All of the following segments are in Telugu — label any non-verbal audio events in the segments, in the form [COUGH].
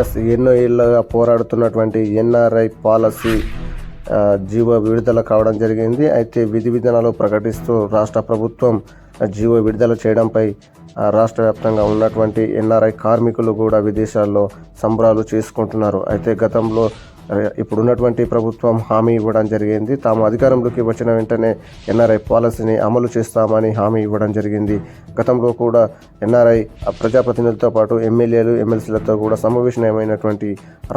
ఎస్ ఎన్నో ఏళ్ళుగా పోరాడుతున్నటువంటి ఎన్ఆర్ఐ పాలసీ జీవో విడుదల కావడం జరిగింది. అయితే విధి విధానాలు ప్రకటిస్తూ రాష్ట్ర ప్రభుత్వం జీవో విడుదల చేయడంపై రాష్ట్ర వ్యాప్తంగా ఉన్నటువంటి ఎన్ఆర్ఐ కార్మికులు కూడా విదేశాల్లో సంబరాలు చేసుకుంటున్నారు. అయితే గతంలో ఇప్పుడున్నటువంటి ప్రభుత్వం హామీ ఇవ్వడం జరిగింది. తాము అధికారంలోకి వచ్చిన వెంటనే ఎన్ఆర్ఐ పాలసీని అమలు చేస్తామని హామీ ఇవ్వడం జరిగింది. గతంలో కూడా ఎన్ఆర్ఐ ప్రజాప్రతినిధులతో పాటు ఎమ్మెల్యేలు ఎమ్మెల్సీలతో కూడా సమావేశమైనటువంటి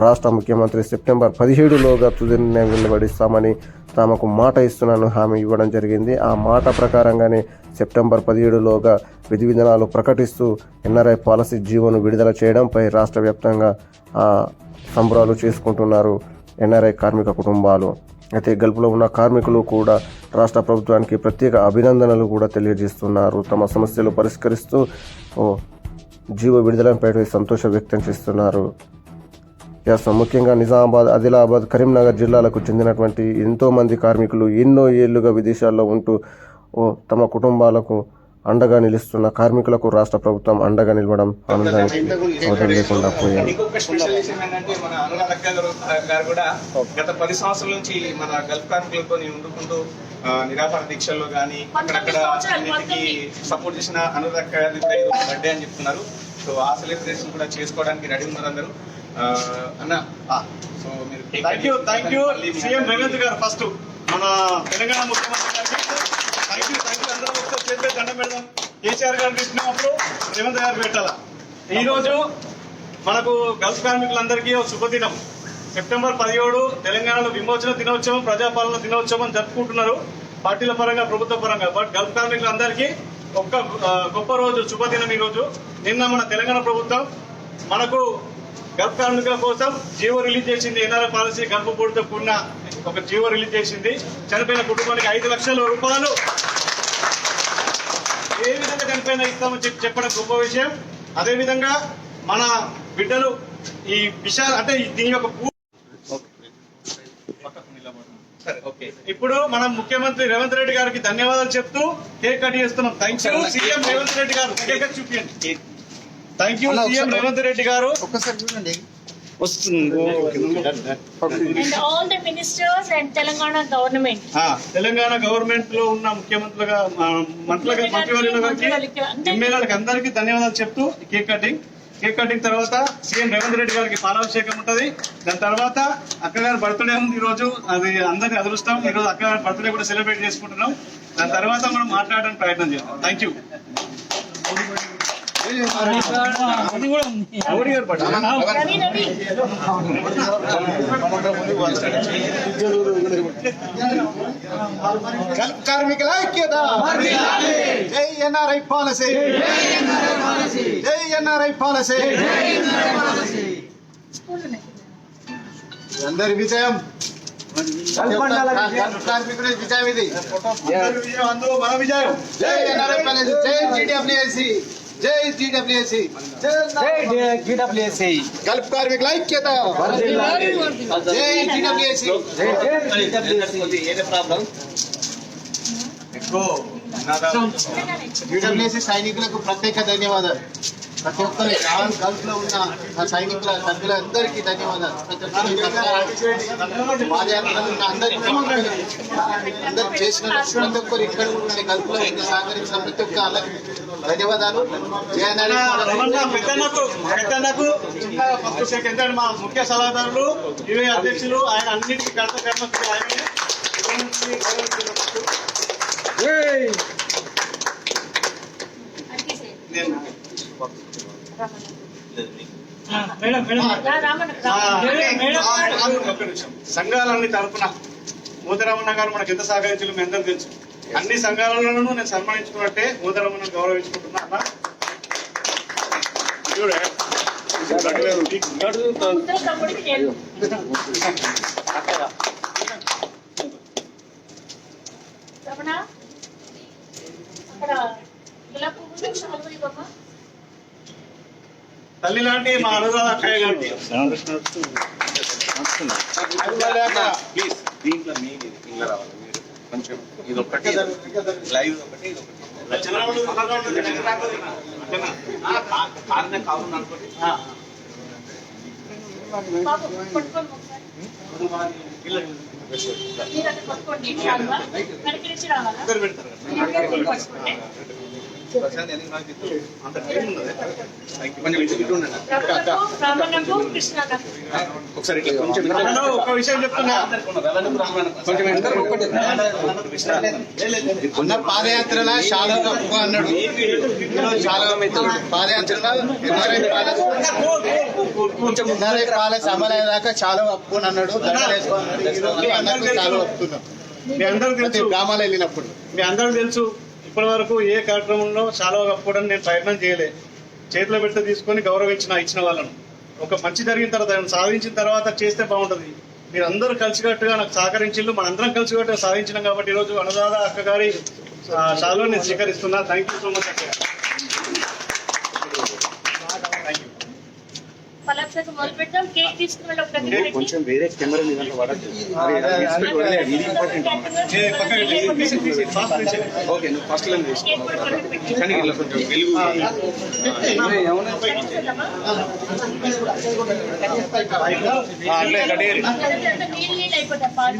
రాష్ట్ర ముఖ్యమంత్రి సెప్టెంబర్ పదిహేడులోగా తుది నిర్ణయం వెలువడిస్తామని తమకు మాట ఇస్తున్నాను హామీ ఇవ్వడం జరిగింది. ఆ మాట ప్రకారంగానే సెప్టెంబర్ పదిహేడులోగా విధి విధానాలు ప్రకటిస్తూ ఎన్ఆర్ఐ పాలసీ జీవోను విడుదల చేయడంపై రాష్ట్ర వ్యాప్తంగా సంబరాలు చేసుకుంటున్నారు ఎన్ఆర్ఐ కార్మిక కుటుంబాలు. అయితే గల్ఫ్లో ఉన్న కార్మికులు కూడా రాష్ట్ర ప్రభుత్వానికి ప్రత్యేక అభినందనలు కూడా తెలియజేస్తున్నారు. తమ సమస్యలు పరిష్కరిస్తూ ఓ జీవో విడుదలపై సంతోషం వ్యక్తం చేస్తున్నారు. ఎస్ ముఖ్యంగా నిజామాబాద్ ఆదిలాబాద్ కరీంనగర్ జిల్లాలకు చెందినటువంటి ఎంతోమంది కార్మికులు ఎన్నో ఏళ్ళుగా విదేశాల్లో ఉంటూ ఓ తమ కుటుంబాలకు అండగా నిలుస్తున్న కార్మికులకు రాష్ట్ర ప్రభుత్వం అండగా నిలవడం ఆనందానికి అవసరం లేకుండా గత పది సంవత్సరాల నుంచి మన గల్ఫ్ కార్మికులతో ఉండుకుంటూ నిరాహార దీక్షల్లో కానీ అక్కడక్కడ అన్నిటికీ సపోర్ట్ చేసిన అనురాధ కూడా ఇది బర్త్డే అని చెప్తున్నారు. సో ఆ సెలబ్రేషన్ కూడా చేసుకోవడానికి రెడీ ఉన్నారు అందరూ. అన్న సో మీరు thank you thank you CM Revanth గారు ఫస్ట్ మన తెలంగాణ ముఖ్యమంత్రి గారికి థ్యాంక్ యూ థ్యాంక్ యూ అందరూ ఒకసారి చేతిపై దండం పెడదాం. కేసీఆర్ గారు రేవంత్ గారు పెట్టాల? ఈ రోజు మనకు గల్ఫ్ కార్మికులందరికీ ఒక శుభదినం. సెప్టెంబర్ పదిహేడు తెలంగాణలో విమోచన దినోత్సవం ప్రజాపాలన దినోత్సవం జరుపుకుంటున్నారు. పార్టీల పరంగా ప్రభుత్వ పరంగా. బట్ గల్ఫ్ కార్మికులందరికీ ఒక్క గొప్ప రోజు శుభదినం ఈ రోజు. నిన్న మన తెలంగాణ ప్రభుత్వం మనకు గల్ఫ్ కార్మికుల కోసం జీవో రిలీజ్ చేసింది. ఎన్ఆర్ఐ పాలసీ గల్ఫ్ బోర్డుతో కూడిన ఒక జీవో రిలీజ్ చేసింది. చనిపోయిన కుటుంబానికి ఐదు లక్షల రూపాయలు ఏ విధంగా చనిపోయినా ఇస్తామని చెప్పి చెప్పడం గొప్ప విషయం. అదే విధంగా మన బిడ్డలు ఈ విషయాలు అంటే దీని యొక్క ఇప్పుడు మనం ముఖ్యమంత్రి రేవంత్ రెడ్డి గారికి ధన్యవాదాలు చెప్తూ కేక్ కట్ చేస్తున్నాం. Thank you CM Revanth Reddy గారు. కేక్ చూపించండి thank you CM Revanth Reddy గారు. And all the ministers and Telangana government. ఆ, తెలంగాణ గవర్నమెంట్లో ఉన్న ముఖ్యమంత్రులుగా ఆ, మంత్రులుగా మంత్రివర్యుల గారికి ఎమ్మెల్యేలకు అందరికీ ధన్యవాదాలు చెప్తూ కేక్ కటింగ్. కేక్ కటింగ్ తర్వాత సీఎం రేవంత్ రెడ్డి గారికి పాలాభిషేకం ఉంటది. దాని తర్వాత అక్కగారి బర్త్డే ఉంది ఈ రోజు అది అందరి అదృష్టం. ఈ రోజు అక్కగారి బర్త్డే కూడా సెలబ్రేట్ చేసుకుంటున్నాం. దాని తర్వాత మనం మాట్లాడడానికి ప్రయత్నం చేద్దాం. థ్యాంక్ యూ కార్మికుల ఐక్యత. జై ఎన్ఆర్ఐ పాలసీ. జై ఎన్ఆర్ఐ పాలసీ. అందరి విజయం. కార్మికుల విజయం ఇది. మన విజయం జై ఎన్ఆర్ఐ పాలసీ. జై జీడబ్ల్యూఎస్సి జై జీడబ్ల్యూఎస్సి జై గల్ఫ్ కార్మికుల ఐక్యత జై జీడబ్ల్యూఎస్సి జీడబ్ల్యూఎస్సి సైనికులకు ప్రత్యేక ధన్యవాదాలు ప్రతి ఒక్కరి గల్ఫ్లో ఉన్న సైనికుల సభ్యులందరికీ ధన్యవాదాలు. ప్రతి ఒక్కరికి పాదయాత్రలో ఉన్న అందరికీ అందరు చేసిన ప్రతి ఒక్కరు ఇక్కడ ఉన్న గల్ఫ్లో ఉన్న సహకరించిన ప్రతి ఒక్క ధన్యవాదాలు. ఫస్ట్ సెకండ్ మా ముఖ్య సలహాదారులు అధ్యక్షులు ఆయన అన్నింటికి కర్త కర్మకులు ఆయనే నేను Ra- Raman, ఆ, Raman. ఒక్క నిమిషం. సంఘాలన్నీ తరపున మోదరమణ గారు మనకు ఎంత సహకరించాలో మీ అందరూ తెలుసు. అన్ని సంఘాలను నేను సన్మానించుకున్నట్టే మోదరమణ గౌరవించుకుంటున్నా అన్న. [LAUGHS] తల్లి లాంటి మా అనురాధ అక్కయ్య గారికి ప్లీజ్ దీంట్లో ఇలా రావాలి మీరు. కొంచెం ఇది ఒకటి లైవ్ ఒకటి ఇది ఒకటి. కారణం అనుకోండి. మీరు అక్కడ పట్టుకోండి రావాలా? ఒకసారి కొంచెం ఒక విషయం చెప్తున్నా. కొంచెం అన్న పాదయాత్రల అన్నాడు. శాలువ పాదయాత్రల ఎన్ఆర్ఐ ప్యాలెస్ అమలయ్యేదాకా శాలువ కప్పుకొని అన్నాడు. అందరికీ శాలువ కప్పుతున్నాం మీ ప్రతి తెలుసు. గ్రామాలు వెళ్ళినప్పుడు. మీ అందరికి తెలుసు. ఇప్పటి వరకు ఏ కార్యక్రమంలో చాలా కప్పుకోవడానికి నేను ప్రయత్నం చేయలే. చేతిలో పెడితే తీసుకొని గౌరవించిన ఇచ్చిన వాళ్ళను. ఒక మంచి జరిగిన తర్వాత సాధించిన తర్వాత చేస్తే బాగుంటుంది. మీరు అందరూ కలిసికట్టుగా నాకు సహకరించిండ్రు మనందరం కలిసికట్టుగా సాధించినాం కాబట్టి ఈరోజు అనురాధ అక్క గారి షాలో నేను స్వీకరిస్తున్నా. థ్యాంక్ యూ సో మచ్ అక్క థ్యాంక్ యూ పలక్షకు మొదలు పెట్టాం కేక్ కొంచెం వేరే కెమెరా మీద పడద్దు ఓకే నువ్వు ఫస్ట్ లైన్ కానీ కొంచెం వెలుగు అట్లే కడేరి పాలు.